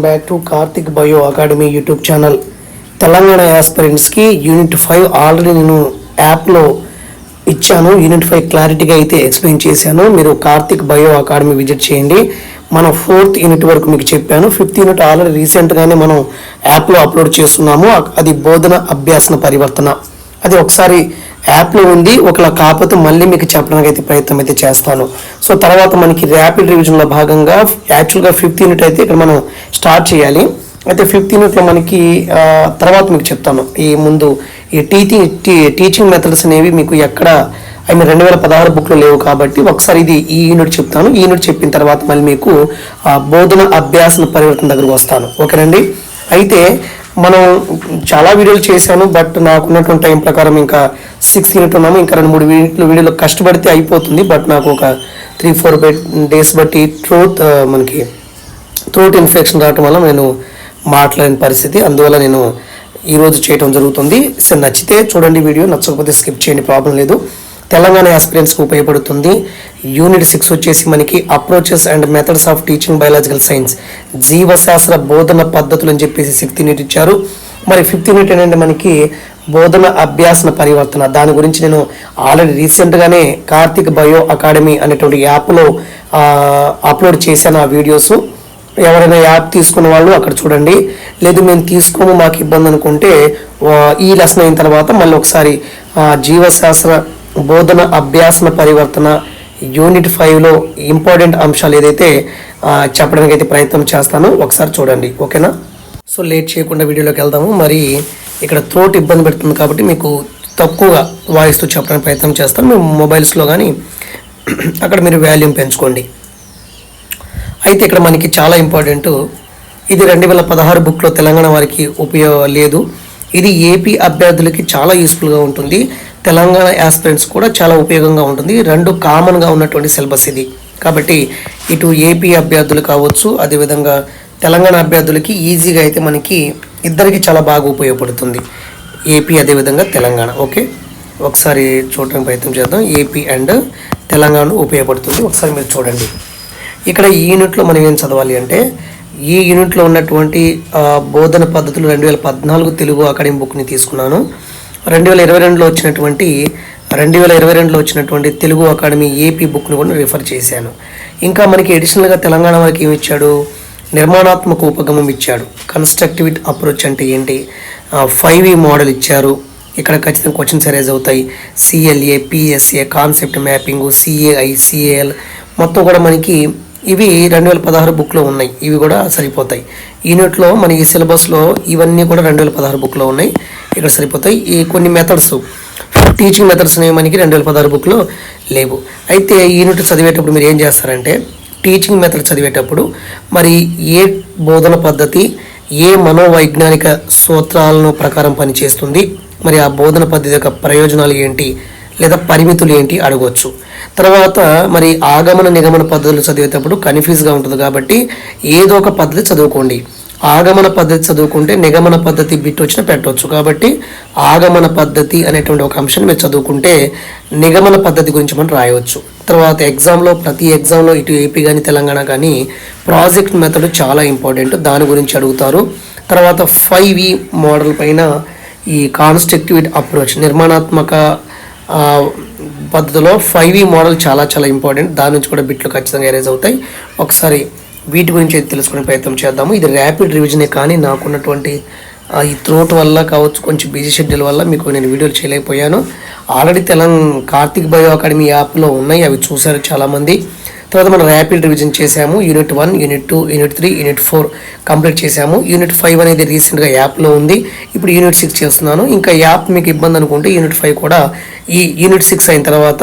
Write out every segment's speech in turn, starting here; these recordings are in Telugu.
Back to Karthik bio academy YouTube channel Telangana యాస్పిరెంట్స్కి unit five already నేను యాప్లో ఇచ్చాను. యూనిట్ ఫైవ్ క్లారిటీగా అయితే ఎక్స్ప్లెయిన్ చేశాను. మీరు కార్తిక్ బయో అకాడమీ విజిట్ చేయండి. మనం ఫోర్త్ యూనిట్ వరకు మీకు చెప్పాను. ఫిఫ్త్ యూనిట్ ఆల్రెడీ రీసెంట్గానే మనం యాప్లో అప్లోడ్ చేస్తున్నాము. అది బోధన అభ్యాసన పరివర్తన. అది ఒకసారి యాప్లో ఉంది. ఒకలా కాకపోతే మళ్ళీ మీకు చెప్పడానికి అయితే ప్రయత్నం అయితే చేస్తాను. సో తర్వాత మనకి ర్యాపిడ్ రివిజన్లో భాగంగా యాక్చువల్గా ఫిఫ్త్ యూనిట్ అయితే ఇక్కడ మనం స్టార్ట్ చేయాలి. అయితే ఫిఫ్త్ యూనిట్లో మనకి తర్వాత మీకు చెప్తాను. ఈ ముందు ఈ టీచింగ్ టీచింగ్ మెథడ్స్ అనేవి మీకు ఎక్కడ ఐ మీన్ రెండు వేల పదహారు బుక్లో లేవు కాబట్టి ఒకసారి ఇది ఈ యూనిట్ చెప్తాను. ఈ యూనిట్ చెప్పిన తర్వాత మళ్ళీ మీకు ఆ, బోధన అభ్యాసన పరివర్తన దగ్గరకు వస్తాను. ఓకేనండి? అయితే మనం చాలా వీడియోలు చేశాను బట్ నాకున్నటువంటి టైం ప్రకారం ఇంకా సిక్స్ యూనిట్ ఉన్నాము. ఇంకా రెండు మూడు వీడియోలు వీడియోలు కష్టపడితే అయిపోతుంది. బట్ నాకు ఒక త్రీ ఫోర్ డేస్ బట్టి ట్రోత్ మనకి త్రోట్ ఇన్ఫెక్షన్ రావటం వల్ల నేను మాట్లాడిన పరిస్థితి. అందువల్ల నేను ఈరోజు చేయటం జరుగుతుంది. సో నచ్చితే చూడండి వీడియో. నచ్చకపోతే స్కిప్ చేయండి. ప్రాబ్లం లేదు. తెలంగాణ ఆస్పిరెంట్స్కి ఉపయోగపడుతుంది. యూనిట్ సిక్స్ వచ్చేసి మనకి approaches and methods of teaching biological science జీవశాస్త్ర బోధన పద్ధతులు అని చెప్పేసి సిక్స్త్ యూనిట్ ఇచ్చారు. మరి ఫిఫ్త్ యూనిట్ ఏంటంటే మనకి బోధన అభ్యాసన పరివర్తన. దాని గురించి నేను ఆల్రెడీ రీసెంట్గానే కార్తిక్ బయో అకాడమీ అనేటువంటి యాప్లో అప్లోడ్ చేశాను ఆ వీడియోస్ ఎవరైనా యాప్ తీసుకున్న వాళ్ళు అక్కడ చూడండి. లేదు మేము తీసుకోము మాకు ఇబ్బంది అనుకుంటే ఈ లెసన్ అయిన తర్వాత మళ్ళీ ఒకసారి జీవశాస్త్ర బోధన అభ్యాసన పరివర్తన యూనిట్ ఫైవ్లో ఇంపార్టెంట్ అంశాలు ఏదైతే చెప్పడానికి అయితే ప్రయత్నం చేస్తానో ఒకసారి చూడండి ఓకేనా? సో లేట్ చేయకుండా వీడియోలోకి వెళ్దాము. మరి ఇక్కడ త్రోట్ ఇబ్బంది పెడుతుంది కాబట్టి మీకు తక్కువగా వాయిస్తో చెప్పడానికి ప్రయత్నం చేస్తాను. మేము మొబైల్స్లో కానీ అక్కడ మీరు వాల్యూమ్ పెంచుకోండి. అయితే ఇక్కడ మనకి చాలా ఇంపార్టెంట్. ఇది రెండు వేల పదహారు బుక్లో తెలంగాణ వారికి ఉపయోగ లేదు. ఇది ఏపీ అభ్యర్థులకి చాలా యూస్ఫుల్గా ఉంటుంది. తెలంగాణ యాస్పిరెంట్స్ కూడా చాలా ఉపయోగంగా ఉంటుంది. రెండు కామన్గా ఉన్నటువంటి సిలబస్ ఇది. కాబట్టి ఇటు ఏపీ అభ్యర్థులు కావచ్చు అదేవిధంగా తెలంగాణ అభ్యర్థులకి ఈజీగా అయితే మనకి ఇద్దరికి చాలా బాగా ఉపయోగపడుతుంది. ఏపీ అదేవిధంగా తెలంగాణ. ఓకే? ఒకసారి చూడడానికి ప్రయత్నం చేద్దాం. ఏపీ అండ్ తెలంగాణ ఉపయోగపడుతుంది. ఒకసారి మీరు చూడండి. ఇక్కడ ఈ యూనిట్లో మనం ఏం చదవాలి అంటే ఈ యూనిట్లో ఉన్నటువంటి బోధన పద్ధతులు రెండు వేల పద్నాలుగు తెలుగు అకాడమీ బుక్ని తీసుకున్నాను. రెండు వేల ఇరవై రెండులో వచ్చినటువంటి రెండు వేల ఇరవై రెండులో వచ్చినటువంటి తెలుగు అకాడమీ ఏపీ బుక్ను కూడా రిఫర్ చేశాను. ఇంకా మనకి ఎడిషనల్గా తెలంగాణ వారికి ఏమి ఇచ్చాడు? నిర్మాణాత్మక ఉపగమం ఇచ్చాడు. కన్స్ట్రక్టివిట్ అప్రోచ్ అంటే ఏంటి? ఫైవ్ ఈ మోడల్ ఇచ్చారు. ఇక్కడ ఖచ్చితంగా క్వశ్చన్స్ అరేజ్ అవుతాయి. CLA PSA concept mapping CAI CAL మొత్తం కూడా మనకి ఇవి రెండు వేల పదహారు బుక్లో ఉన్నాయి. ఇవి కూడా సరిపోతాయి. యూనిట్లో మన ఈ సిలబస్లో ఇవన్నీ కూడా రెండు వేల పదహారు బుక్లో ఉన్నాయి. ఇక్కడ సరిపోతాయి. ఈ కొన్ని మెథడ్స్ టీచింగ్ మెథడ్స్ అనేవి మనకి రెండు వేల పదహారు బుక్లో లేవు. అయితే యూనిట్ చదివేటప్పుడు మీరు ఏం చేస్తారంటే టీచింగ్ మెథడ్ చదివేటప్పుడు మరి ఏ బోధన పద్ధతి ఏ మనోవైజ్ఞానిక సూత్రాలను ప్రకారం పనిచేస్తుంది మరి ఆ బోధన పద్ధతి యొక్క ప్రయోజనాలు ఏంటి లేదా పరిమితులు ఏంటి అడగవచ్చు తర్వాత మరి ఆగమన నిగమన పద్ధతులు చదివేటప్పుడు కన్ఫ్యూజ్గా ఉంటుంది కాబట్టి ఏదో ఒక పద్ధతి చదువుకోండి. ఆగమన పద్ధతి చదువుకుంటే నిగమన పద్ధతి బిట్ వచ్చిన పెట్టవచ్చు కాబట్టి ఆగమన పద్ధతి అనేటువంటి ఒక అంశాన్ని మీరు చదువుకుంటే నిగమన పద్ధతి గురించి మనం రాయవచ్చు తర్వాత ఎగ్జామ్లో ప్రతి ఎగ్జామ్లో ఇటు ఏపీ కానీ తెలంగాణ కానీ ప్రాజెక్ట్ మెథడ్ చాలా ఇంపార్టెంట్. దాని గురించి అడుగుతారు. తర్వాత ఫైవ్ ఈ మోడల్ పైన ఈ కాన్స్ట్రక్టివ్ అప్రోచ్ నిర్మాణాత్మక పద్ధతిలో ఫైవ్ ఈ మోడల్ చాలా చాలా ఇంపార్టెంట్. దాని నుంచి కూడా బిట్లు ఖచ్చితంగా ఎరేజ్ అవుతాయి. ఒకసారి వీటి గురించి అయితే తెలుసుకునే ప్రయత్నం చేద్దాము. ఇది ర్యాపిడ్ రివిజనే కానీ నాకున్నటువంటి ఈ త్రోట్ వల్ల కావచ్చు కొంచెం బిజీ షెడ్యూల్ వల్ల మీకు నేను వీడియోలు చేయలేకపోయాను. Already Telangana Karthik bio academy యాప్లో ఉన్నాయి. అవి చూశారు చాలామంది. తర్వాత మనం ర్యాపిడ్ రివిజన్ చేశాము unit one unit two unit three unit four complete చేసాము యూనిట్ ఫైవ్ అనేది రీసెంట్గా యాప్లో ఉంది. ఇప్పుడు యూనిట్ సిక్స్ చేస్తున్నాను. ఇంకా యాప్ మీకు ఇబ్బంది అనుకుంటే యూనిట్ ఫైవ్ కూడా ఈ యూనిట్ సిక్స్ అయిన తర్వాత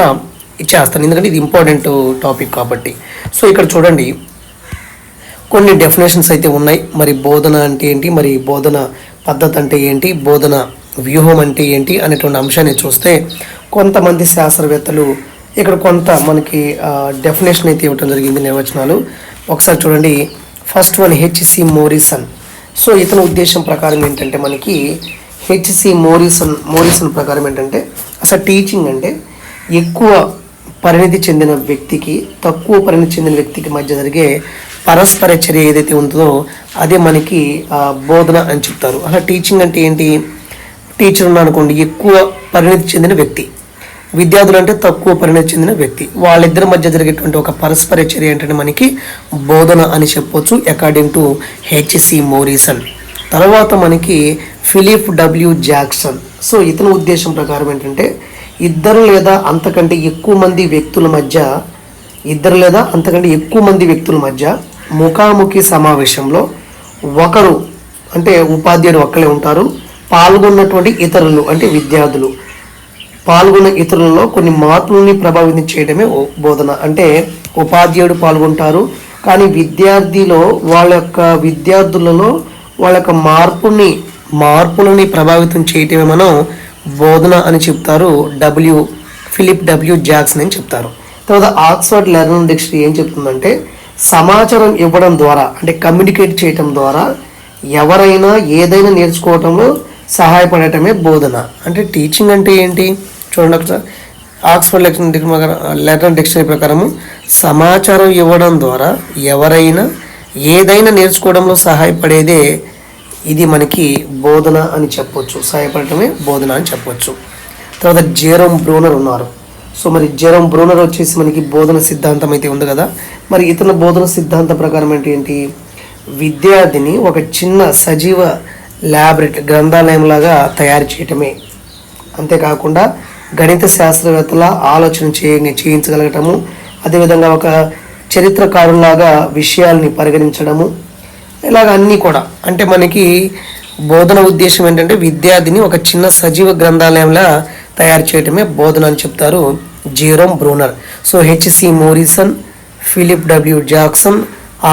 ఇచ్చేస్తాను. ఎందుకంటే ఇది ఇంపార్టెంట్ టాపిక్ కాబట్టి. సో ఇక్కడ చూడండి. కొన్ని డెఫినేషన్స్ అయితే ఉన్నాయి. మరి బోధన అంటే ఏంటి? మరి బోధన పద్ధతి అంటే ఏంటి? బోధన వ్యూహం అంటే ఏంటి? అనేటువంటి అంశాన్ని చూస్తే కొంతమంది శాస్త్రవేత్తలు ఇక్కడ కొంత మనకి డెఫినేషన్ అయితే ఇవ్వటం జరిగింది నిర్వచనాలు. ఒకసారి చూడండి. First one HC Morrison so ఇతని ఉద్దేశం ప్రకారం ఏంటంటే మనకి హెచ్సి మోరిసన్ మోరిసన్ ప్రకారం ఏంటంటే అసలు టీచింగ్ అంటే ఎక్కువ పరిణితి చెందిన వ్యక్తికి తక్కువ పరిణితి చెందిన వ్యక్తికి మధ్య జరిగే పరస్పర చర్య ఏదైతే ఉంటుందో అదే మనకి ఆ, బోధన అని చెప్తారు. అలా టీచింగ్ అంటే ఏంటి? టీచర్ ఉన్నాడు అనుకోండి ఎక్కువ పరిణితి చెందిన వ్యక్తి. విద్యార్థులు అంటే తక్కువ పరిణతి చెందిన వ్యక్తి. వాళ్ళిద్దరి మధ్య జరిగేటువంటి ఒక పరస్పర చర్య ఏంటంటే మనకి బోధన అని చెప్పొచ్చు అకార్డింగ్ టు హెచ్సి మోరీసన్ తర్వాత మనకి ఫిలిప్ డబ్ల్యూ జాక్సన్ సో ఇతని ఉద్దేశం ప్రకారం ఏంటంటే ఇద్దరు లేదా అంతకంటే ఎక్కువ మంది వ్యక్తుల మధ్య ఇద్దరు లేదా అంతకంటే ఎక్కువ మంది వ్యక్తుల మధ్య ముఖాముఖి సమావేశంలో ఒకరు అంటే ఉపాధ్యాయుడు ఒక్కలే ఉంటారు పాల్గొన్నటువంటి ఇతరులు అంటే విద్యార్థులు. పాల్గొన్న ఇతరులలో కొన్ని మార్పులని ప్రభావితం చేయడమే బోధన. అంటే ఉపాధ్యాయుడు పాల్గొంటారు కానీ విద్యార్థిలో వాళ్ళ యొక్క విద్యార్థులలో వాళ్ళ యొక్క మార్పుని మార్పులని ప్రభావితం చేయటమే మనం బోధన అని చెప్తారు. డబ్ల్యూ ఫిలిప్ డబ్ల్యూ జాక్సన్ అని చెప్తారు. తర్వాత ఆక్స్ఫర్డ్ లెర్నింగ్ డిక్షనరీ ఏం చెప్తుందంటే సమాచారం ఇవ్వడం ద్వారా అంటే కమ్యూనికేట్ చేయటం ద్వారా ఎవరైనా ఏదైనా నేర్చుకోవటంలో సహాయపడటమే బోధన. అంటే టీచింగ్ అంటే ఏంటి? చూడండి ఒకసారి. ఆక్స్ఫర్డ్ లెక్షన్ లెటర్ డిక్షనరీ ప్రకారము సమాచారం ఇవ్వడం ద్వారా ఎవరైనా ఏదైనా నేర్చుకోవడంలో సహాయపడేదే ఇది మనకి బోధన అని చెప్పొచ్చు. సహాయపడటమే బోధన అని చెప్పొచ్చు. తర్వాత జేరోమ్ బ్రూనర్ ఉన్నారు. సో మరి జెరోమ్ బ్రూనర్ వచ్చేసి మనకి బోధన సిద్ధాంతం అయితే ఉంది కదా. మరి ఇతను బోధన సిద్ధాంతం ప్రకారం అంటే ఏంటి? విద్యార్థిని ఒక చిన్న సజీవ ల్యాబొరేటరీ గ్రంథాలయం లాగా తయారు చేయటమే. అంతేకాకుండా గణిత శాస్త్రవేత్తల ఆలోచన చేయ చేయించగలగటము అదేవిధంగా ఒక చరిత్రకారులాగా విషయాల్ని పరిగణించడము. ఇలాగ అన్నీ కూడా అంటే మనకి బోధన ఉద్దేశం ఏంటంటే విద్యార్థిని ఒక చిన్న సజీవ గ్రంథాలయంలా తయారు చేయటమే బోధన అని చెప్తారు Jerome Bruner. So HC Morrison Philip W Jackson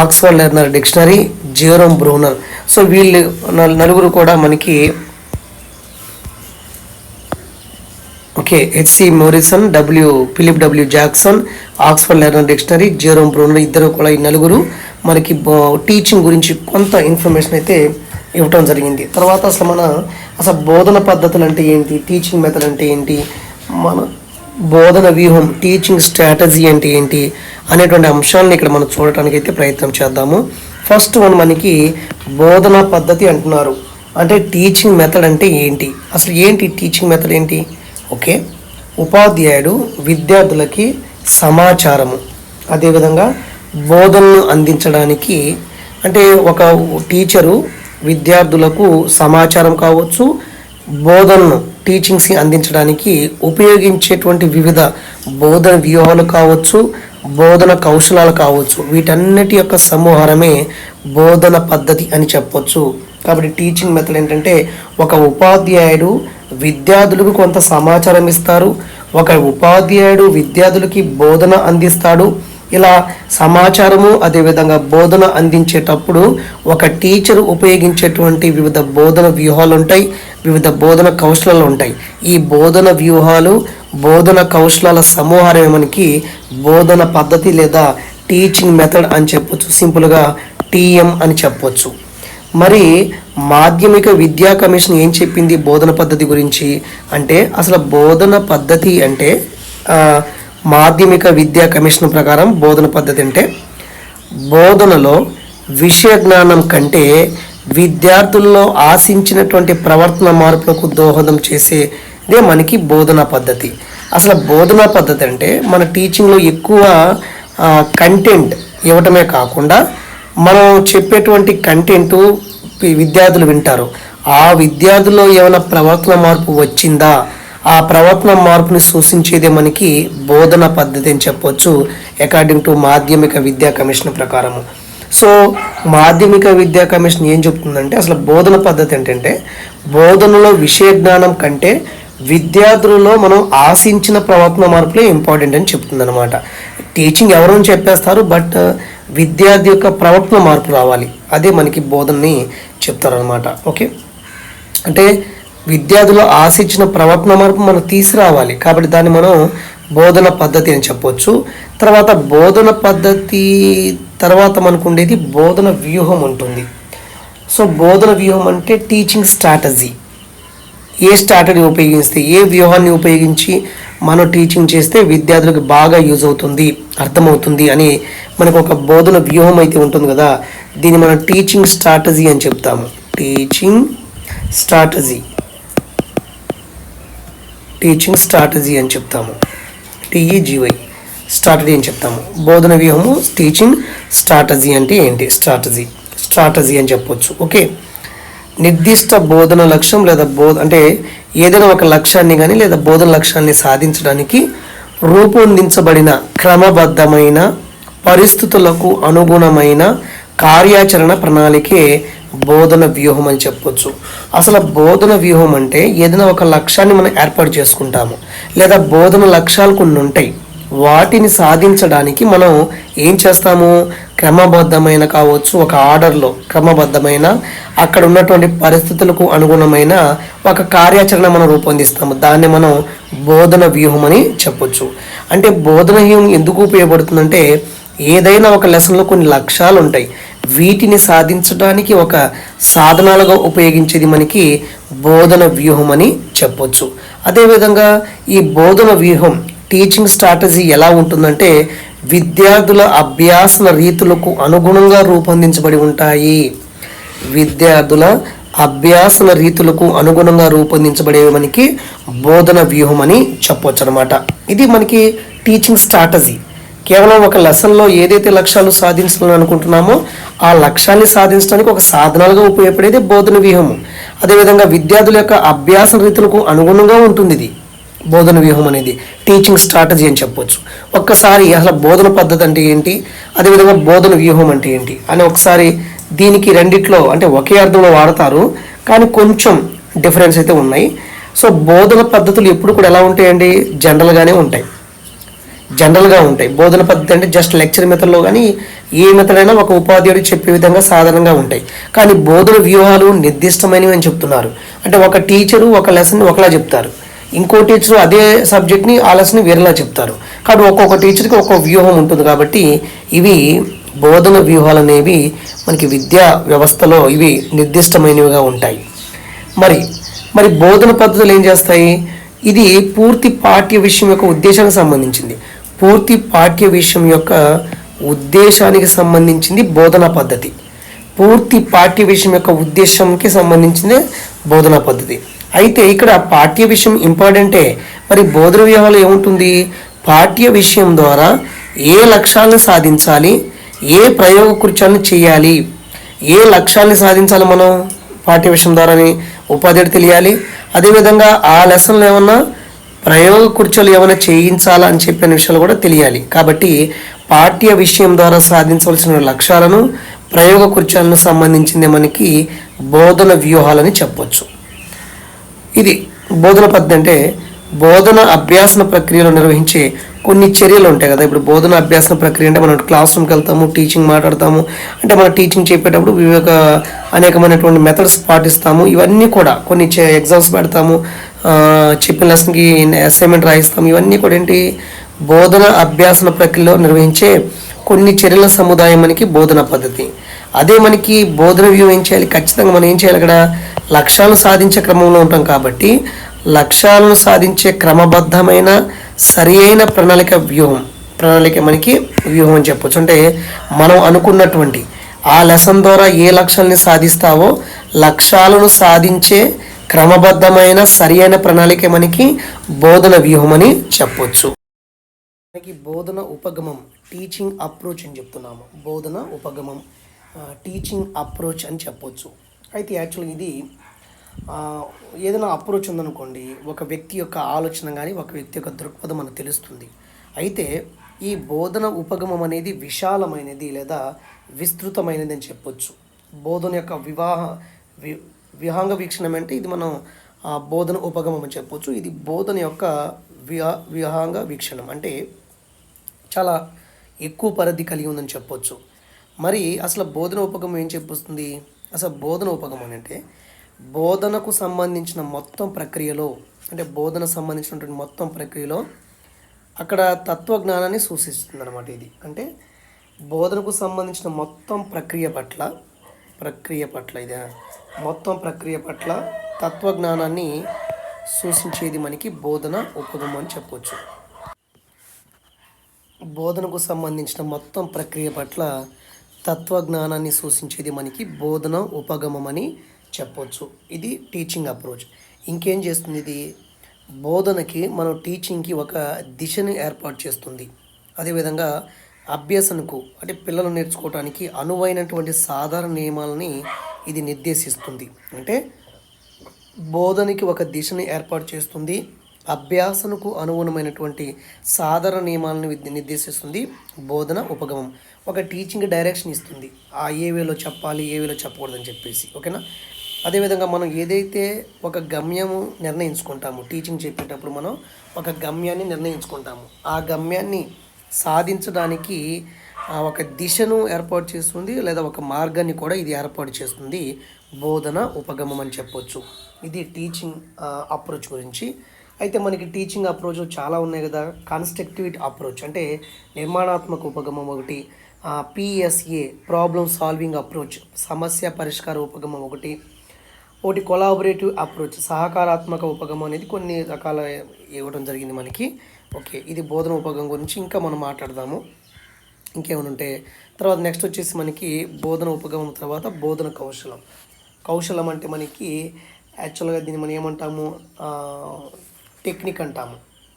Oxford learner dictionary Jerome Bruner. So వీళ్ళు నలుగురు కూడా మనకి okay HC Morrison W Philip W Jackson Oxford learner dictionary Jerome Bruner ఇద్దరు కూడా ఈ నలుగురు మనకి టీచింగ్ గురించి కొంత ఇన్ఫర్మేషన్ అయితే ఇవ్వటం జరిగింది. తర్వాత అసలు మన అసలు బోధన పద్ధతులు అంటే ఏంటి టీచింగ్ మెథడ్ అంటే ఏంటి మన బోధన వ్యూహం టీచింగ్ స్ట్రాటజీ అంటే ఏంటి అనేటువంటి అంశాలను ఇక్కడ మనం చూడటానికి అయితే ప్రయత్నం చేద్దాము. ఫస్ట్ వన్ మనకి బోధన పద్ధతి అంటున్నారు. అంటే టీచింగ్ మెథడ్ అంటే ఏంటి? అసలు ఏంటి టీచింగ్ మెథడ్ ఏంటి? ఓకే. ఉపాధ్యాయుడు విద్యార్థులకి సమాచారము. అదేవిధంగా బోధనను అందించడానికి అంటే ఒక టీచరు విద్యార్థులకు సమాచారం కావచ్చు బోధనను టీచింగ్స్ని అందించడానికి ఉపయోగించేటువంటి వివిధ బోధన వ్యూహాలు కావచ్చు బోధన కౌశలాలు కావచ్చు. వీటన్నిటి యొక్క సమూహారమే బోధన పద్ధతి అని చెప్పొచ్చు. కాబట్టి టీచింగ్ మెథడ్ ఏంటంటే ఒక ఉపాధ్యాయుడు విద్యార్థులకు కొంత సమాచారం ఇస్తారు ఒక ఉపాధ్యాయుడు విద్యార్థులకి బోధన అందిస్తాడు. ఇలా సమాచారము అదేవిధంగా బోధన అందించేటప్పుడు ఒక టీచర్ ఉపయోగించేటువంటి వివిధ బోధన వ్యూహాలు ఉంటాయి వివిధ బోధన కౌశలాలు ఉంటాయి. ఈ బోధన వ్యూహాలు బోధన కౌశలాల సమూహారమే మనకి బోధన పద్ధతి లేదా టీచింగ్ మెథడ్ అని చెప్పొచ్చు. సింపుల్గా టీఎం అని చెప్పొచ్చు. మరి మాధ్యమిక విద్యా కమిషన్ ఏం చెప్పింది బోధన పద్ధతి గురించి? అంటే అసలు బోధన పద్ధతి అంటే మాధ్యమిక విద్యా కమిషన్ ప్రకారం బోధన పద్ధతి అంటే బోధనలో విషయ జ్ఞానం కంటే విద్యార్థుల్లో ఆశించినటువంటి ప్రవర్తన మార్పులకు దోహదం చేసేదే మనకి బోధనా పద్ధతి. అసలు బోధనా పద్ధతి అంటే మన టీచింగ్లో ఎక్కువ కంటెంట్ ఇవ్వటమే కాకుండా మనం చెప్పేటువంటి కంటెంట్ విద్యార్థులు వింటారు. ఆ విద్యార్థుల్లో ఏమైనా ప్రవర్తన మార్పు వచ్చిందా? ఆ ప్రవర్తన మార్పుని సూచించేదే మనకి బోధన పద్ధతి అని చెప్పొచ్చు అకార్డింగ్ టు మాధ్యమిక విద్యా కమిషన్ ప్రకారము. సో మాధ్యమిక విద్యా కమిషన్ ఏం చెప్తుందంటే అసలు బోధన పద్ధతి ఏంటంటే బోధనలో విషయ జ్ఞానం కంటే విద్యార్థులలో మనం ఆశించిన ప్రవర్తన మార్పులే ఇంపార్టెంట్ అని చెప్తుందన్నమాట. టీచింగ్ ఎవరో చెప్పేస్తారు బట్ విద్యార్థి యొక్క ప్రవర్తన మార్పు రావాలి. అదే మనకి బోధనని చెప్తారనమాట ఓకే? అంటే విద్యార్థులు ఆశించిన ప్రవర్తన మార్పు మనం తీసుకురావాలి. కాబట్టి దాన్ని మనం బోధన పద్ధతి అని చెప్పొచ్చు. తర్వాత బోధన పద్ధతి తర్వాత మనకు ఉండేది బోధన వ్యూహం ఉంటుంది. సో బోధన వ్యూహం అంటే టీచింగ్ స్ట్రాటజీ. ఏ స్ట్రాటజీ ఉపయోగిస్తే ఏ వ్యూహాన్ని ఉపయోగించి మనం టీచింగ్ చేస్తే విద్యార్థులకు బాగా యూజ్ అవుతుంది అర్థమవుతుంది అని మనకు ఒక బోధన వ్యూహం అయితే ఉంటుంది కదా. దీన్ని మనం టీచింగ్ స్ట్రాటజీ అని చెప్తాము. టీచింగ్ స్ట్రాటజీ టీచింగ్ స్ట్రాటజీ అని చెప్తాము. టీఈజీవై స్ట్రాటజీ అని చెప్తాము. బోధన వ్యూహము టీచింగ్ స్ట్రాటజీ అంటే ఏంటి? స్ట్రాటజీ స్ట్రాటజీ అని చెప్పొచ్చు. ఓకే నిర్దిష్ట బోధన లక్ష్యం లేదా బోధ అంటే ఏదైనా ఒక లక్ష్యాన్ని కానీ లేదా బోధన లక్ష్యాన్ని సాధించడానికి రూపొందించబడిన క్రమబద్ధమైన పరిస్థితులకు అనుగుణమైన కార్యాచరణ ప్రణాళికే బోధన వ్యూహం అని చెప్పొచ్చు. అసలు బోధన వ్యూహం అంటే ఏదైనా ఒక లక్ష్యాన్ని మనం ఏర్పాటు చేసుకుంటాము లేదా బోధన లక్ష్యాలు కొన్ని ఉంటాయి వాటిని సాధించడానికి మనం ఏం చేస్తాము? క్రమబద్ధమైన కావచ్చు ఒక ఆర్డర్లో క్రమబద్ధమైన అక్కడ ఉన్నటువంటి పరిస్థితులకు అనుగుణమైన ఒక కార్యాచరణ మనం రూపొందిస్తాము. దాన్ని మనం బోధన వ్యూహం అని చెప్పొచ్చు. అంటే బోధన వ్యూహం ఎందుకు ఉపయోగపడుతుందంటే ఏదైనా ఒక లెసన్లో కొన్ని లక్ష్యాలు ఉంటాయి వీటిని సాధించడానికి ఒక సాధనాలుగా ఉపయోగించేది మనకి బోధన వ్యూహం అని చెప్పొచ్చు. అదేవిధంగా ఈ బోధన వ్యూహం టీచింగ్ స్ట్రాటజీ ఎలా ఉంటుందంటే విద్యార్థుల అభ్యాసన రీతులకు అనుగుణంగా రూపొందించబడి ఉంటాయి. విద్యార్థుల అభ్యాసన రీతులకు అనుగుణంగా రూపొందించబడే మనకి బోధన వ్యూహం అని చెప్పొచ్చు అనమాట ఇది మనకి టీచింగ్ స్ట్రాటజీ. కేవలం ఒక లెసన్లో ఏదైతే లక్ష్యాలు సాధించాలని అనుకుంటున్నామో ఆ లక్ష్యాన్ని సాధించడానికి ఒక సాధనాలుగా ఉపయోగపడేది బోధన వ్యూహము. అదేవిధంగా విద్యార్థుల యొక్క అభ్యాస రీతులకు అనుగుణంగా ఉంటుంది ఇది బోధన వ్యూహం అనేది టీచింగ్ స్ట్రాటజీ అని చెప్పొచ్చు. ఒక్కసారి అసలు బోధన పద్ధతి అంటే ఏంటి? అదేవిధంగా బోధన వ్యూహం అంటే ఏంటి? అని ఒకసారి దీనికి రెండిట్లో అంటే ఒకే అర్థంలో వాడతారు కానీ కొంచెం డిఫరెన్స్ అయితే ఉన్నాయి. సో బోధన పద్ధతులు ఎప్పుడు కూడా ఎలా ఉంటాయండి? జనరల్గానే ఉంటాయి. జనరల్గా ఉంటాయి. బోధన పద్ధతి అంటే జస్ట్ లెక్చర్ మెథడ్లో కానీ ఏ మెథడ్ అయినా ఒక ఉపాధ్యాయుడు చెప్పే విధంగా సాధారణంగా ఉంటాయి. కానీ బోధన వ్యూహాలు నిర్దిష్టమైనవి అని చెప్తున్నారు. అంటే ఒక టీచరు ఒక లెసన్ ఒకలా చెప్తారు. ఇంకో టీచర్ అదే సబ్జెక్ట్ని ఆ లెసన్ వేరేలా చెప్తారు. కాబట్టి ఒక్కొక్క టీచర్కి ఒక్కొక్క వ్యూహం ఉంటుంది కాబట్టి ఇవి బోధన వ్యూహాలు అనేవి మనకి విద్యా వ్యవస్థలో ఇవి నిర్దిష్టమైనవిగా ఉంటాయి. మరి మరి బోధన పద్ధతులు ఏం చేస్తాయి? ఇది పూర్తి పాఠ్య విషయం యొక్క ఉద్దేశానికి సంబంధించింది. పూర్తి పాఠ్య విషయం యొక్క ఉద్దేశానికి సంబంధించింది బోధనా పద్ధతి. పూర్తి పాఠ్య విషయం యొక్క ఉద్దేశంకి సంబంధించిందే బోధనా పద్ధతి. అయితే ఇక్కడ పాఠ్య విషయం ఇంపార్టెంటే మరి బోధన వ్యూహాలు ఏముంటుంది? పాఠ్య విషయం ద్వారా ఏ లక్ష్యాలను సాధించాలి? ఏ ప్రయోగ కృత్యాలను చేయాలి? ఏ లక్ష్యాన్ని సాధించాలి మనం? పాఠ్య విషయం ద్వారాని ఉపాధ్యాయుడు తెలియాలి. అదేవిధంగా ఆ లెసన్లు ఏమన్నా ప్రయోగ కుర్చీలు ఏమైనా చేయించాలా అని చెప్పిన విషయాలు కూడా తెలియాలి. కాబట్టి పాఠ్య విషయం ద్వారా సాధించవలసిన లక్ష్యాలను ప్రయోగ కుర్చీలను సంబంధించింది మనకి బోధన వ్యూహాలని చెప్పొచ్చు. ఇది బోధన పద్ధతి అంటే బోధన అభ్యాసన ప్రక్రియలో నిర్వహించే కొన్ని చర్యలు ఉంటాయి కదా. ఇప్పుడు బోధన అభ్యాసన ప్రక్రియ అంటే మనం క్లాస్ రూమ్కి వెళ్తాము టీచింగ్ మాట్లాడతాము అంటే మనం టీచింగ్ చెప్పేటప్పుడు వివిధ అనేకమైనటువంటి మెథడ్స్ పాటిస్తాము. ఇవన్నీ కూడా కొన్ని ఎగ్జామ్స్ పెడతాము చెప్పిన లెసన్కి అసైన్మెంట్ రాయిస్తాము. ఇవన్నీ కూడా ఏంటి? బోధన అభ్యాసన ప్రక్రియలో నిర్వహించే కొన్ని చర్యల సముదాయం మనకి బోధన పద్ధతి. అదే మనకి బోధన వ్యూహం ఏం చేయాలి? ఖచ్చితంగా మనం ఏం చేయాలి అక్కడ? లక్ష్యాలను సాధించే క్రమంలో ఉంటాం కాబట్టి లక్ష్యాలను సాధించే క్రమబద్ధమైన సరి అయిన ప్రణాళిక వ్యూహం. ప్రణాళిక మనకి వ్యూహం అని చెప్పొచ్చు. అంటే మనం అనుకున్నటువంటి ఆ లెసన్ ద్వారా ఏ లక్ష్యాలని సాధిస్తావో లక్ష్యాలను సాధించే క్రమబద్ధమైన సరి అయిన ప్రణాళిక మనకి బోధన వ్యూహం అని చెప్పొచ్చు. మనకి బోధన ఉపగమం టీచింగ్ అప్రోచ్ అని చెప్తున్నాము. బోధన ఉపగమం టీచింగ్ అప్రోచ్ అని చెప్పొచ్చు. అయితే యాక్చువల్గా ఇది ఏదైనా అప్రోచ్ ఉందనుకోండి ఒక వ్యక్తి యొక్క ఆలోచన కానీ ఒక వ్యక్తి యొక్క దృక్పథం మనకు తెలుస్తుంది. అయితే ఈ బోధన ఉపగమం అనేది విశాలమైనది లేదా విస్తృతమైనది అని చెప్పొచ్చు. బోధన యొక్క వివాహ వి విహాంగ వీక్షణం అంటే ఇది మనం బోధన ఉపగమం అని చెప్పొచ్చు. ఇది బోధన యొక్క విహా విహాంగ వీక్షణం అంటే చాలా ఎక్కువ పరిధి కలిగి ఉందని చెప్పొచ్చు. మరి అసలు బోధన ఉపగమం ఏం చెప్పొస్తుంది? అసలు బోధన ఉపగమం అంటే బోధనకు సంబంధించిన మొత్తం ప్రక్రియలో అంటే బోధన సంబంధించినటువంటి మొత్తం ప్రక్రియలో అక్కడ తత్వజ్ఞానాన్ని సూచిస్తుంది అనమాట ఇది. అంటే బోధనకు సంబంధించిన మొత్తం ప్రక్రియ పట్ల ప్రక్రియ పట్ల ఇదే మొత్తం ప్రక్రియ పట్ల తత్వజ్ఞానాన్ని సూచించేది మనకి బోధన ఉపగమం అని చెప్పవచ్చు బోధనకు సంబంధించిన మొత్తం ప్రక్రియ పట్ల తత్వజ్ఞానాన్ని సూచించేది మనకి బోధన ఉపగమం అని చెప్పొచ్చు. ఇది టీచింగ్ అప్రోచ్ ఇంకేం చేస్తుంది ఇది? బోధనకి మనం టీచింగ్కి ఒక దిశను ఏర్పాటు చేస్తుంది. అదేవిధంగా అభ్యసనకు అంటే పిల్లలు నేర్చుకోవడానికి అనువైనటువంటి సాధారణ నియమాలని ఇది నిర్దేశిస్తుంది. అంటే బోధనకి ఒక దిశని ఏర్పాటు చేస్తుంది. అభ్యాసనకు అనుగుణమైనటువంటి సాధారణ నియమాలను నిర్దేశిస్తుంది బోధన ఉపగమం. ఒక టీచింగ్ డైరెక్షన్ ఇస్తుంది. ఆ ఏ వేలో చెప్పాలి ఏ వేలో చెప్పకూడదని చెప్పేసి ఓకేనా? అదేవిధంగా మనం ఏదైతే ఒక గమ్యము నిర్ణయించుకుంటాము టీచింగ్ చెప్పేటప్పుడు మనం ఒక గమ్యాన్ని నిర్ణయించుకుంటాము. ఆ గమ్యాన్ని సాధించడానికి ఒక దిశను ఏర్పాటు చేస్తుంది లేదా ఒక మార్గాన్ని కూడా ఇది ఏర్పాటు చేస్తుంది. బోధన ఉపగమం అని చెప్పొచ్చు. ఇది టీచింగ్ అప్రోచ్ గురించి. అయితే మనకి టీచింగ్ అప్రోచ్ చాలా ఉన్నాయి కదా. కన్స్ట్రక్టివిటీ అప్రోచ్ అంటే నిర్మాణాత్మక ఉపగమం ఒకటి పిఎస్ఏ ప్రాబ్లమ్ సాల్వింగ్ అప్రోచ్ సమస్య పరిష్కార ఉపగమం ఒకటి ఒకటి కొలాబరేటివ్ అప్రోచ్ సహకారాత్మక ఉపగమం అనేది కొన్ని రకాల ఇవ్వడం జరిగింది మనకి. ఓకే ఇది బోధన ఉపగమం గురించి ఇంకా మనం మాట్లాడదాము. ఇంకేమైనా ఉంటే తర్వాత నెక్స్ట్ వచ్చేసి మనకి బోధన ఉపగమం తర్వాత బోధన కౌశలం. కౌశలం అంటే మనకి యాక్చువల్గా దీన్ని మనం ఏమంటాము? టెక్నిక్ అంటాము.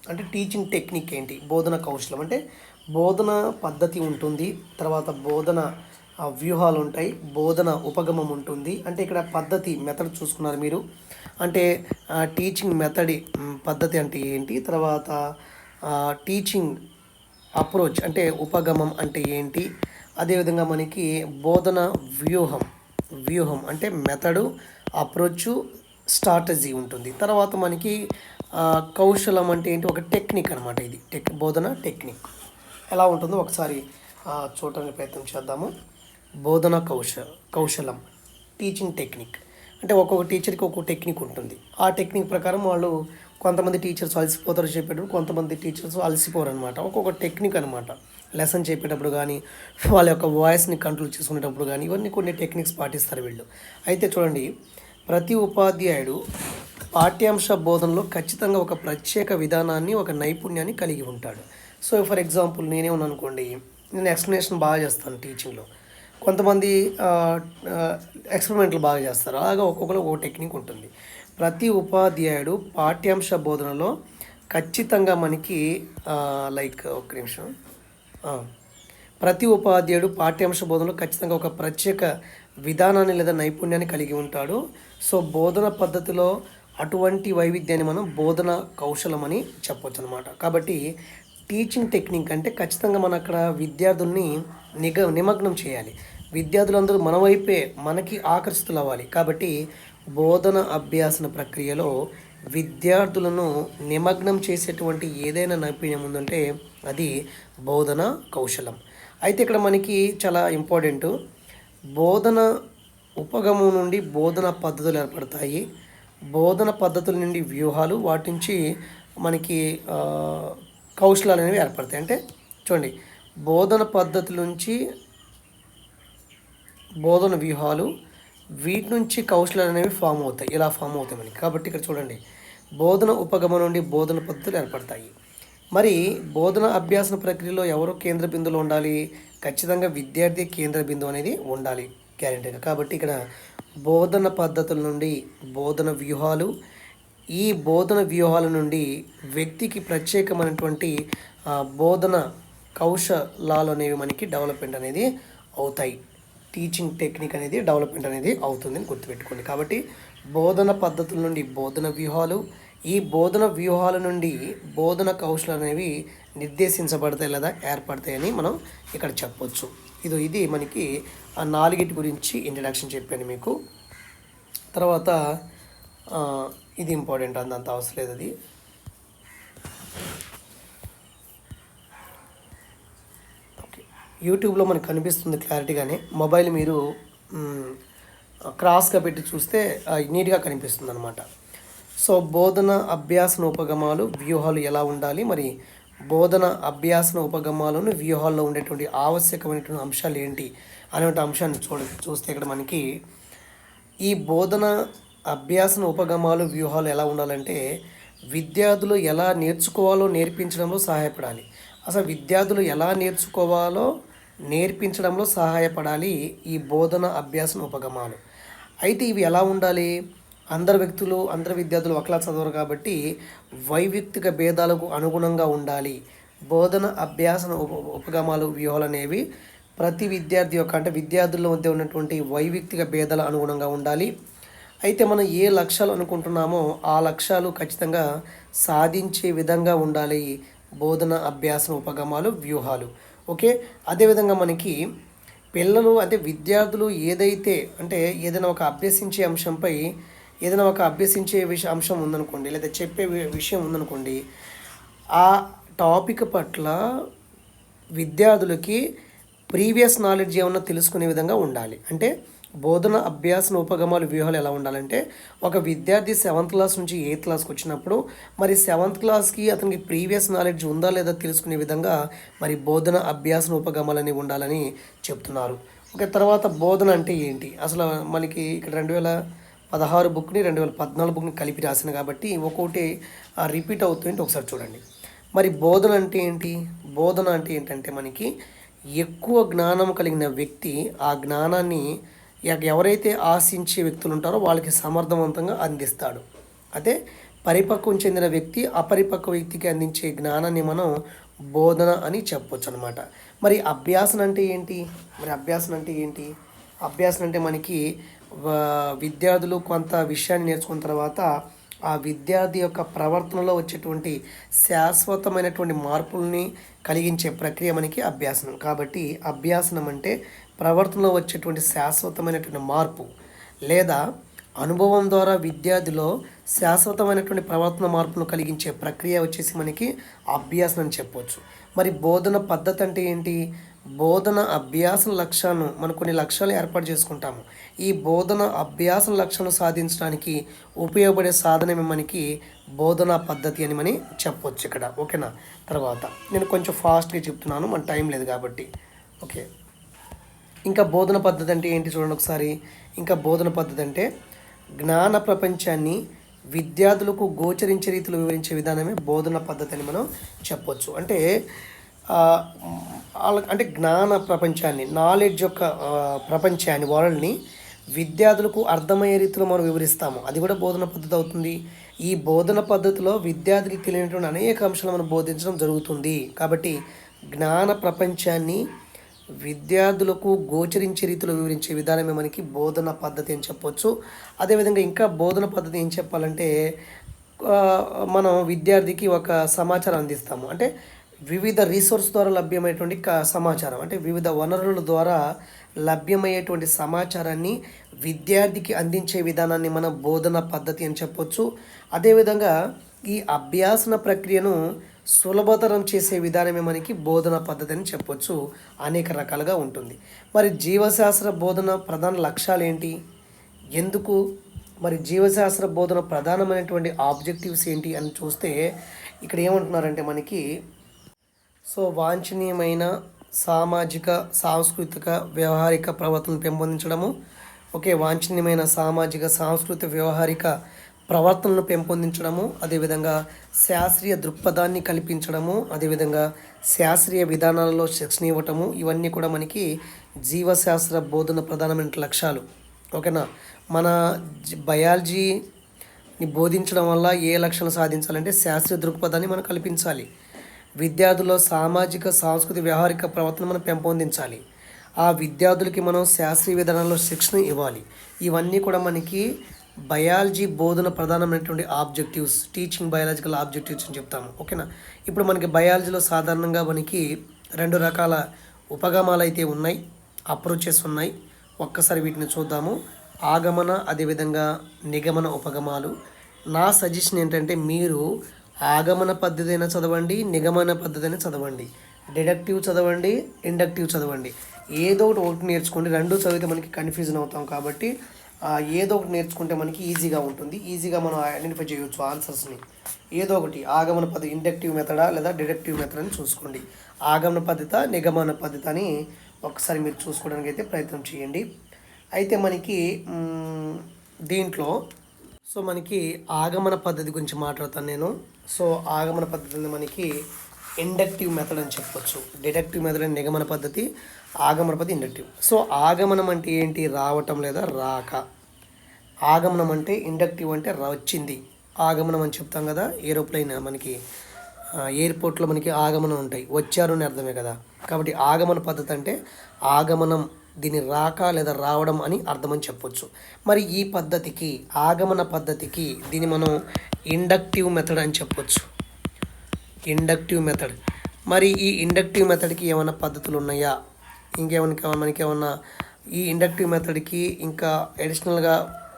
అంటే టీచింగ్ టెక్నిక్ ఏంటి? బోధన కౌశలం అంటే బోధన పద్ధతి ఉంటుంది తర్వాత బోధన వ్యూహాలు ఉంటాయి బోధన ఉపగమం ఉంటుంది అంటే ఇక్కడ పద్ధతి మెథడ్ చూసుకున్నారు మీరు. అంటే టీచింగ్ మెథడ్ పద్ధతి అంటే ఏంటి? తర్వాత టీచింగ్ అప్రోచ్ అంటే ఉపగమం అంటే ఏంటి? అదేవిధంగా మనకి బోధన వ్యూహం వ్యూహం అంటే మెథడు అప్రోచ్ స్ట్రాటజీ ఉంటుంది. తర్వాత మనకి కౌశలం అంటే ఏంటి? ఒక టెక్నిక్ అనమాట ఇది. టెక్ బోధన టెక్నిక్. ఎలా ఉంటుందో ఒకసారి చూడటానికి చూడడానికి ప్రయత్నం చేద్దాము. బోధన కౌశ కౌశలం టీచింగ్ టెక్నిక్ అంటే ఒక్కొక్క టీచర్కి ఒక్కొక్క టెక్నిక్ ఉంటుంది. ఆ టెక్నిక్ ప్రకారం వాళ్ళు కొంతమంది టీచర్స్ అలసిపోతారు చెప్పేటప్పుడు కొంతమంది టీచర్స్ అలసిపోరు అనమాట ఒక్కొక్క టెక్నిక్ అనమాట లెసన్ చెప్పేటప్పుడు కానీ వాళ్ళ యొక్క వాయిస్ని కంట్రోల్ చేసుకునేటప్పుడు కానీ ఇవన్నీ కొన్ని టెక్నిక్స్ పాటిస్తారు వీళ్ళు. అయితే చూడండి ప్రతి ఉపాధ్యాయుడు పాఠ్యాంశ బోధనలో ఖచ్చితంగా ఒక ప్రత్యేక విధానాన్ని ఒక నైపుణ్యాన్ని కలిగి ఉంటాడు. సో ఫర్ ఎగ్జాంపుల్ నేనేమన్నా అనుకోండి నేను ఎక్స్ప్లెనేషన్ బాగా చేస్తాను టీచింగ్లో కొంతమంది ఎక్స్పెరిమెంట్లు బాగా చేస్తారు. అలాగా ఒక్కొక్కరు ఒక్కొక్క టెక్నిక్ ఉంటుంది. ప్రతి ఉపాధ్యాయుడు పాఠ్యాంశ బోధనలో ఖచ్చితంగా మనకి లైక్ ఒక నిమిషం ప్రతి ఉపాధ్యాయుడు పాఠ్యాంశ బోధనలో ఖచ్చితంగా ఒక ప్రత్యేక విధానాన్ని లేదా నైపుణ్యాన్ని కలిగి ఉంటాడు. సో బోధన పద్ధతిలో అటువంటి వైవిధ్యాన్ని మనం బోధన కౌశలం అని చెప్పొచ్చు అనమాట కాబట్టి టీచింగ్ టెక్నిక్ అంటే ఖచ్చితంగా మనం అక్కడ విద్యార్థుల్ని నిగ నిమగ్నం చేయాలి. విద్యార్థులందరూ మన వైపే మనకి ఆకర్షితులు అవ్వాలి కాబట్టి బోధన అభ్యాసన ప్రక్రియలో విద్యార్థులను నిమగ్నం చేసేటువంటి ఏదైనా నైపుణ్యం ఉందంటే అది బోధన కౌశలం. అయితే ఇక్కడ మనకి చాలా ఇంపార్టెంట్. బోధన ఉపగమం నుండి బోధన పద్ధతులు ఏర్పడతాయి. బోధన పద్ధతుల నుండి వ్యూహాలు వాటి నుంచి మనకి కౌశలాలు అనేవి ఏర్పడతాయి. అంటే చూడండి బోధన పద్ధతుల నుంచి బోధన వ్యూహాలు వీటి నుంచి కౌశలాలు అనేవి ఫామ్ అవుతాయి. ఇలా ఫామ్ అవుతాయి మనకి? కాబట్టి ఇక్కడ చూడండి బోధన ఉపగమం నుండి బోధన పద్ధతులు ఏర్పడతాయి. మరి బోధన అభ్యాసన ప్రక్రియలో ఎవరు కేంద్ర బిందువులు ఉండాలి? ఖచ్చితంగా విద్యార్థి కేంద్ర బిందువు అనేది ఉండాలి గ్యారెంటీగా కాబట్టి ఇక్కడ బోధన పద్ధతుల నుండి బోధన వ్యూహాలు ఈ బోధన వ్యూహాల నుండి వ్యక్తికి ప్రత్యేకమైనటువంటి బోధన కౌశలాలు అనేవి మనకి డెవలప్మెంట్ అనేది అవుతాయి. టీచింగ్ టెక్నిక్ అనేది డెవలప్మెంట్ అనేది అవుతుందని గుర్తుపెట్టుకోండి. కాబట్టి బోధన పద్ధతుల నుండి బోధన వ్యూహాలు ఈ బోధన వ్యూహాల నుండి బోధన కౌశలాలు అనేవి నిర్దేశించబడతాయి లేదా ఏర్పడతాయని మనం ఇక్కడ చెప్పొచ్చు. ఇది ఇది మనకి ఆ నాలుగిటి గురించి ఇంట్రడక్షన్ చెప్పాను మీకు. తర్వాత ఇది ఇంపార్టెంట్ అందంత అవసరం లేదు అది. యూట్యూబ్లో మనకు కనిపిస్తుంది క్లారిటీగానే. మొబైల్ మీరు క్రాస్గా పెట్టి చూస్తే నీట్గా కనిపిస్తుంది అనమాట సో బోధన అభ్యాసన ఉపగమాలు వ్యూహాలు ఎలా ఉండాలి? మరి బోధన అభ్యాసన ఉపగమాలను వ్యూహాల్లో ఉండేటువంటి ఆవశ్యకమైనటువంటి అంశాలు ఏంటి? అనే అంశాన్ని చూడ చూస్తే ఇక్కడ మనకి ఈ బోధన అభ్యాసన ఉపగమాలు వ్యూహాలు ఎలా ఉండాలంటే విద్యార్థులు ఎలా నేర్చుకోవాలో నేర్పించడంలో సహాయపడాలి. అసలు విద్యార్థులు ఎలా నేర్చుకోవాలో నేర్పించడంలో సహాయపడాలి ఈ బోధన అభ్యాసన ఉపగమాలు. అయితే ఇవి ఎలా ఉండాలి? అందరు వ్యక్తులు అందరు విద్యార్థులు ఒకలా చదవరు కాబట్టి వైవిక్తిక భేదాలకు అనుగుణంగా ఉండాలి. బోధన అభ్యాసన ఉప ఉపగమాలు వ్యూహాలు అనేవి ప్రతి విద్యార్థి యొక్క అంటే విద్యార్థుల మధ్య ఉన్నటువంటి వైవిక్తిక భేదాల అనుగుణంగా ఉండాలి. అయితే మనం ఏ లక్ష్యాలు అనుకుంటున్నామో ఆ లక్ష్యాలు ఖచ్చితంగా సాధించే విధంగా ఉండాలి. బోధన అభ్యాసం ఉపగమాలు వ్యూహాలు. ఓకే? అదేవిధంగా మనకి పిల్లలు అంటే విద్యార్థులు ఏదైతే అంటే ఏదైనా ఒక అభ్యసించే అంశంపై ఏదైనా ఒక అభ్యసించే విష అంశం ఉందనుకోండి లేదా చెప్పే విషయం ఉందనుకోండి ఆ టాపిక్ పట్ల విద్యార్థులకి ప్రీవియస్ నాలెడ్జ్ ఏమన్నా తెలుసుకునే విధంగా ఉండాలి. అంటే బోధన అభ్యాసన ఉపగమాలు వ్యూహాలు ఎలా ఉండాలంటే ఒక విద్యార్థి సెవెంత్ క్లాస్ నుంచి ఎయిత్ క్లాస్కి వచ్చినప్పుడు మరి సెవెంత్ క్లాస్కి అతనికి ప్రీవియస్ నాలెడ్జ్ ఉందా లేదా తెలుసుకునే విధంగా మరి బోధన అభ్యాసన ఉపగమాలు అనేవి ఉండాలని చెప్తున్నారు. ఓకే తర్వాత బోధన అంటే ఏంటి? అసలు మనకి ఇక్కడ రెండు వేల పదహారు బుక్ని రెండు వేల పద్నాలుగు బుక్ని కలిపి రాసిన కాబట్టి ఒక్కొక్కటి రిపీట్ అవుతుంటే ఒకసారి చూడండి. మరి బోధన అంటే ఏంటి? బోధన అంటే ఏంటంటే మనకి ఎక్కువ జ్ఞానం కలిగిన వ్యక్తి ఆ జ్ఞానాన్ని ఎవరైతే ఆశించే వ్యక్తులు ఉంటారో వాళ్ళకి సమర్థవంతంగా అందిస్తాడు. అదే పరిపక్వం చెందిన వ్యక్తి అపరిపక్వ వ్యక్తికి అందించే జ్ఞానాన్ని మనం బోధన అని చెప్పొచ్చు అనమాట మరి అభ్యాసన అంటే ఏంటి? మరి అభ్యాసన అంటే ఏంటి? అభ్యాసన అంటే మనకి విద్యార్థులు కొంత విషయాన్ని నేర్చుకున్న తర్వాత ఆ విద్యార్థి యొక్క ప్రవర్తనలో వచ్చేటువంటి శాశ్వతమైనటువంటి మార్పుల్ని కలిగించే ప్రక్రియ మనకి అభ్యాసనం. కాబట్టి అభ్యాసనం అంటే ప్రవర్తనలో వచ్చేటువంటి శాశ్వతమైనటువంటి మార్పు లేదా అనుభవం ద్వారా విద్యార్థిలో శాశ్వతమైనటువంటి ప్రవర్తన మార్పును కలిగించే ప్రక్రియ వచ్చేసి మనకి అభ్యాసం అని చెప్పవచ్చు మరి బోధన పద్ధతి అంటే ఏంటి? బోధన అభ్యాస లక్ష్యాలను మనం కొన్ని లక్ష్యాలు ఏర్పాటు చేసుకుంటాము. ఈ బోధన అభ్యాస లక్ష్యాలను సాధించడానికి ఉపయోగపడే సాధనమే మనకి బోధనా పద్ధతి అని మనం చెప్పొచ్చు ఇక్కడ. ఓకేనా? తర్వాత నేను కొంచెం ఫాస్ట్గా చెప్తున్నాను మన టైం లేదు కాబట్టి. ఓకే. ఇంకా బోధన పద్ధతి అంటే ఏంటి చూడండి ఒకసారి. ఇంకా బోధన పద్ధతి అంటే జ్ఞాన ప్రపంచాన్ని విద్యార్థులకు గోచరించే రీతిలో వివరించే విధానమే బోధన పద్ధతి అని మనం చెప్పొచ్చు. అంటే వాళ్ళ- అంటే జ్ఞాన ప్రపంచాన్ని నాలెడ్జ్ యొక్క ప్రపంచాన్ని వరల్డ్ని విద్యార్థులకు అర్థమయ్యే రీతిలో మనం వివరిస్తాము. అది కూడా బోధన పద్ధతి అవుతుంది. ఈ బోధన పద్ధతిలో విద్యార్థికి తెలియనటువంటి అనేక అంశాలు మనం బోధించడం జరుగుతుంది. కాబట్టి జ్ఞాన ప్రపంచాన్ని విద్యార్థులకు గోచరించే రీతిలో వివరించే విధానమే మనకి బోధన పద్ధతి అని చెప్పొచ్చు. అదేవిధంగా ఇంకా బోధన పద్ధతి ఏం చెప్పాలంటే మనం విద్యార్థికి ఒక సమాచారం అందిస్తాము. అంటే వివిధ రీసోర్స్ ద్వారా లభ్యమయ్యేటువంటి సమాచారం. అంటే వివిధ వనరుల ద్వారా లభ్యమయ్యేటువంటి సమాచారాన్ని విద్యార్థికి అందించే విధానాన్ని మనం బోధన పద్ధతి అని చెప్పొచ్చు. అదేవిధంగా ఈ అభ్యాసన ప్రక్రియను సులభతరం చేసే విధానమే మనకి బోధన పద్ధతి అని చెప్పొచ్చు. అనేక రకాలుగా ఉంటుంది. మరి జీవశాస్త్ర బోధన ప్రధాన లక్ష్యాలు ఏంటి? ఎందుకు? మరి జీవశాస్త్ర బోధన ప్రధానమైనటువంటి ఆబ్జెక్టివ్స్ ఏంటి అని చూస్తే ఇక్కడ ఏమంటున్నారంటే మనకి సో వాంఛనీయమైన సామాజిక సాంస్కృతిక వ్యవహారిక ప్రవర్తన పెంపొందించడము ఓకే వాంఛనీయమైన సామాజిక సాంస్కృతిక వ్యవహారిక ప్రవర్తనను పెంపొందించడము అదేవిధంగా శాస్త్రీయ దృక్పథాన్ని కల్పించడము అదేవిధంగా శాస్త్రీయ విధానాలలో శిక్షణ ఇవ్వటము ఇవన్నీ కూడా మనకి జీవశాస్త్ర బోధన ప్రధానమైన లక్ష్యాలు. ఓకేనా? మన బయాలజీని బోధించడం వల్ల ఏ లక్ష్యాలు సాధించాలంటే శాస్త్రీయ దృక్పథాన్ని మనం కల్పించాలి. విద్యార్థుల్లో సామాజిక సాంస్కృతిక వ్యవహారిక ప్రవర్తన మనం పెంపొందించాలి. ఆ విద్యార్థులకి మనం శాస్త్రీయ విధానంలో శిక్షణ ఇవ్వాలి. ఇవన్నీ కూడా మనకి బయాలజీ బోధన ప్రధానమైనటువంటి ఆబ్జెక్టివ్స్ టీచింగ్ బయాలజికల్ ఆబ్జెక్టివ్స్ అని చెప్తాము. ఓకేనా? ఇప్పుడు మనకి బయాలజీలో సాధారణంగా మనకి రెండు రకాల ఉపగమాలు అయితే ఉన్నాయి అప్రోచెస్ ఉన్నాయి. ఒక్కసారి వీటిని చూద్దాము. ఆగమన అదేవిధంగా నిగమన ఉపగమాలు. నా సజెషన్ ఏంటంటే మీరు ఆగమన పద్ధతి అయినా చదవండి నిగమన పద్ధతి అయినా చదవండి. డిడక్టివ్ చదవండి ఇండక్టివ్ చదవండి. ఏదో ఒకటి ఒకటి నేర్చుకోండి. రెండు చదివితే మనకి కన్ఫ్యూజన్ అవుతాం కాబట్టి ఏదో ఒకటి నేర్చుకుంటే మనకి ఈజీగా ఉంటుంది. ఈజీగా మనం ఐడెంటిఫై చేయవచ్చు ఆన్సర్స్ని. ఏదో ఒకటి ఆగమన పద్ధతి ఇండక్టివ్ మెథడా లేదా డిడక్టివ్ మెథడ్ అని చూసుకోండి. ఆగమన పద్ధత నిగమన పద్ధతి అని ఒకసారి మీరు చూసుకోవడానికి అయితే ప్రయత్నం చేయండి. అయితే మనకి దీంట్లో సో మనకి ఆగమన పద్ధతి గురించి మాట్లాడతాను నేను. సో ఆగమన పద్ధతిని మనకి ఇండక్టివ్ మెథడ్ అని చెప్పొచ్చు. డిడక్టివ్ మెథడ్ అని నిగమన పద్ధతి. ఆగమన ఇండక్టివ్. సో ఆగమనం అంటే ఏంటి? రావటం లేదా రాక. ఆగమనం అంటే ఇండక్టివ్ అంటే వచ్చింది ఆగమనం అని చెప్తాం కదా ఏరోప్లైన్ మనకి ఎయిర్పోర్ట్లో మనకి ఆగమనం ఉంటాయి. వచ్చారు అని అర్థమే కదా. కాబట్టి ఆగమన పద్ధతి అంటే ఆగమనం దీని రాక లేదా రావడం అని అర్థమని చెప్పొచ్చు. మరి ఈ పద్ధతికి ఆగమన పద్ధతికి దీన్ని మనం ఇండక్టివ్ మెథడ్ అని చెప్పొచ్చు. Inductive method. మరి ఈ ఇండక్టివ్ మెథడ్కి ఏమైనా పద్ధతులు ఉన్నాయా? ఇంకేమన్నా మనకి ఏమన్నా ఈ ఇండక్టివ్ మెథడ్కి ఇంకా అడిషనల్గా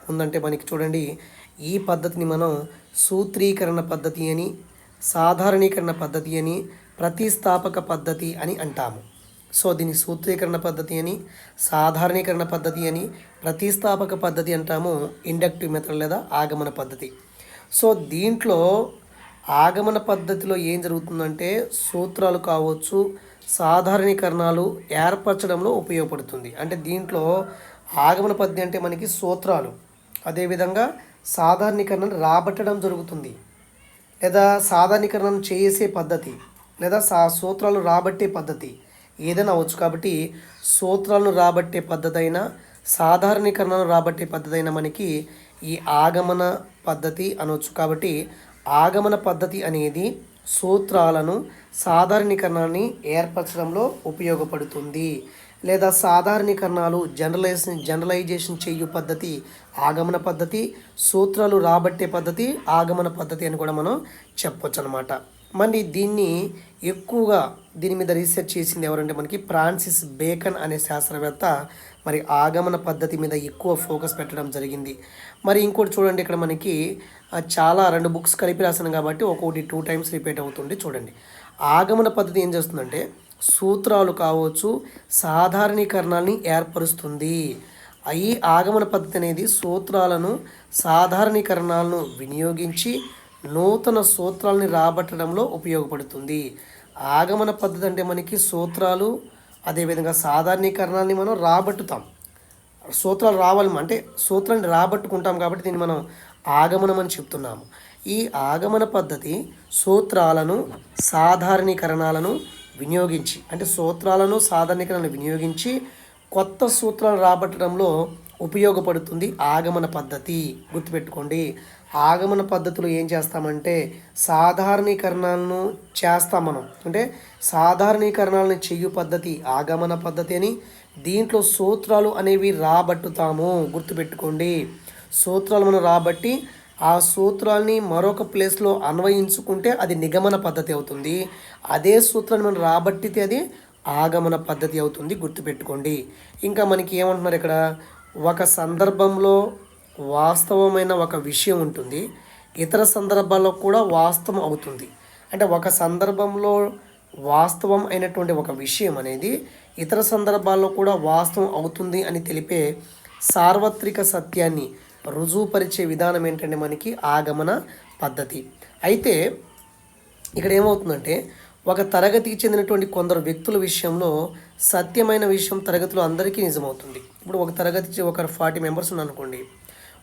ఉందంటే మనకి చూడండి ఈ పద్ధతిని మనం సూత్రీకరణ పద్ధతి అని సాధారణీకరణ పద్ధతి అని ప్రతిస్థాపక పద్ధతి అని అంటాము. సో దీన్ని సూత్రీకరణ పద్ధతి అని సాధారణీకరణ పద్ధతి అని ప్రతిస్థాపక పద్ధతి అంటాము ఇండక్టివ్ మెథడ్ లేదా ఆగమన పద్ధతి. సో దీంట్లో ఆగమన పద్ధతిలో ఏం జరుగుతుందంటే సూత్రాలు కావచ్చు సాధారణీకరణాలు ఏర్పరచడంలో ఉపయోగపడుతుంది. అంటే దీంట్లో ఆగమన పద్ధతి అంటే మనకి సూత్రాలు. అదేవిధంగా సాధారణీకరణను రాబట్టడం జరుగుతుంది. లేదా సాధారణీకరణను చేసే పద్ధతి. లేదా సా సూత్రాలు రాబట్టే పద్ధతి. ఏదైనా అవ్వచ్చు. కాబట్టి సూత్రాలను రాబట్టే పద్ధతి అయినా సాధారణీకరణను రాబట్టే పద్ధతి అయినా మనకి ఈ ఆగమన పద్ధతి అనవచ్చు కాబట్టి ఆగమన పద్ధతి అనేది సూత్రాలను సాధారణీకరణాన్ని ఏర్పరచడంలో ఉపయోగపడుతుంది. లేదా సాధారణీకరణాలు జనరలైజేషన్ జనరలైజేషన్ చేయు పద్ధతి ఆగమన పద్ధతి సూత్రాలు రాబట్టే పద్ధతి ఆగమన పద్ధతి అని కూడా మనం చెప్పొచ్చు అనమాట మరి దీన్ని ఎక్కువగా దీని మీద రీసెర్చ్ చేసింది ఎవరంటే మనకి ఫ్రాన్సిస్ బేకన్ అనే శాస్త్రవేత్త. మరి ఆగమన పద్ధతి మీద ఎక్కువ ఫోకస్ పెట్టడం జరిగింది. మరి ఇంకోటి చూడండి ఇక్కడ మనకి చాలా రెండు బుక్స్ కలిపి రాశాను కాబట్టి ఒక్కొక్కటి టూ టైమ్స్ రిపీట్ అవుతుంది చూడండి. ఆగమన పద్ధతి ఏం చేస్తుందంటే సూత్రాలు కావచ్చు సాధారణీకరణాన్ని ఏర్పరుస్తుంది. ఈ ఆగమన పద్ధతి అనేది సూత్రాలను సాధారణీకరణాలను వినియోగించి నూతన సూత్రాలని రాబట్టడంలో ఉపయోగపడుతుంది. ఆగమన పద్ధతి అంటే మనకి సూత్రాలు అదేవిధంగా సాధారణీకరణాన్ని మనం రాబట్టుతాం. సూత్రాలు రావాలి అంటే సూత్రాన్ని రాబట్టుకుంటాం కాబట్టి దీన్ని మనం ఆగమనం అని చెప్తున్నాము. ఈ ఆగమన పద్ధతి సూత్రాలను సాధారణీకరణాలను వినియోగించి అంటే సూత్రాలను సాధారణీకరణను వినియోగించి కొత్త సూత్రాలు రాబట్టడంలో ఉపయోగపడుతుంది ఆగమన పద్ధతి. గుర్తుపెట్టుకోండి ఆగమన పద్ధతిలో ఏం చేస్తామంటే సాధారణీకరణాలను చేస్తాం మనం. అంటే సాధారణీకరణాలను చెయ్యు పద్ధతి ఆగమన పద్ధతి అని దీంట్లో సూత్రాలు అనేవి రాబట్టుతాము. గుర్తుపెట్టుకోండి. సూత్రాలు మనం రాబట్టి ఆ సూత్రాల్ని మరొక ప్లేస్లో అన్వయించుకుంటే అది నిగమన పద్ధతి అవుతుంది. అదే సూత్రాన్ని మనం రాబట్టితే అది ఆగమన పద్ధతి అవుతుంది. గుర్తుపెట్టుకోండి. ఇంకా మనకి ఏమంటున్నారు ఇక్కడ? ఒక సందర్భంలో వాస్తవమైన ఒక విషయం ఉంటుంది. ఇతర సందర్భాల్లో కూడా వాస్తవం అవుతుంది. అంటే ఒక సందర్భంలో వాస్తవం అయినటువంటి ఒక విషయం అనేది ఇతర సందర్భాల్లో కూడా వాస్తవం అవుతుంది అని తెలిపే సార్వత్రిక సత్యాన్ని రుజువుపరిచే విధానం ఏంటంటే మనకి ఆగమన పద్ధతి. అయితే ఇక్కడ ఏమవుతుందంటే ఒక తరగతికి చెందినటువంటి కొందరు వ్యక్తుల విషయంలో సత్యమైన విషయం తరగతిలో అందరికీ నిజమవుతుంది. ఇప్పుడు ఒక తరగతి ఒక ఫార్టీ మెంబర్స్ ఉన్నారనుకోండి.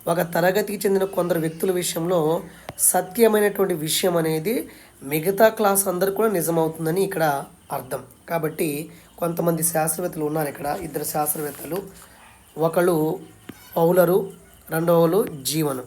ఒక తరగతికి చెందిన కొందరు వ్యక్తుల విషయంలో సత్యమైనటువంటి విషయం అనేది మిగతా క్లాస్ అందరు కూడా నిజమవుతుందని ఇక్కడ అర్థం. కాబట్టి కొంతమంది శాస్త్రవేత్తలు ఉన్నారు ఇక్కడ. ఇద్దరు శాస్త్రవేత్తలు. ఒకళ్ళు పౌలరు రెండవలు జీవను.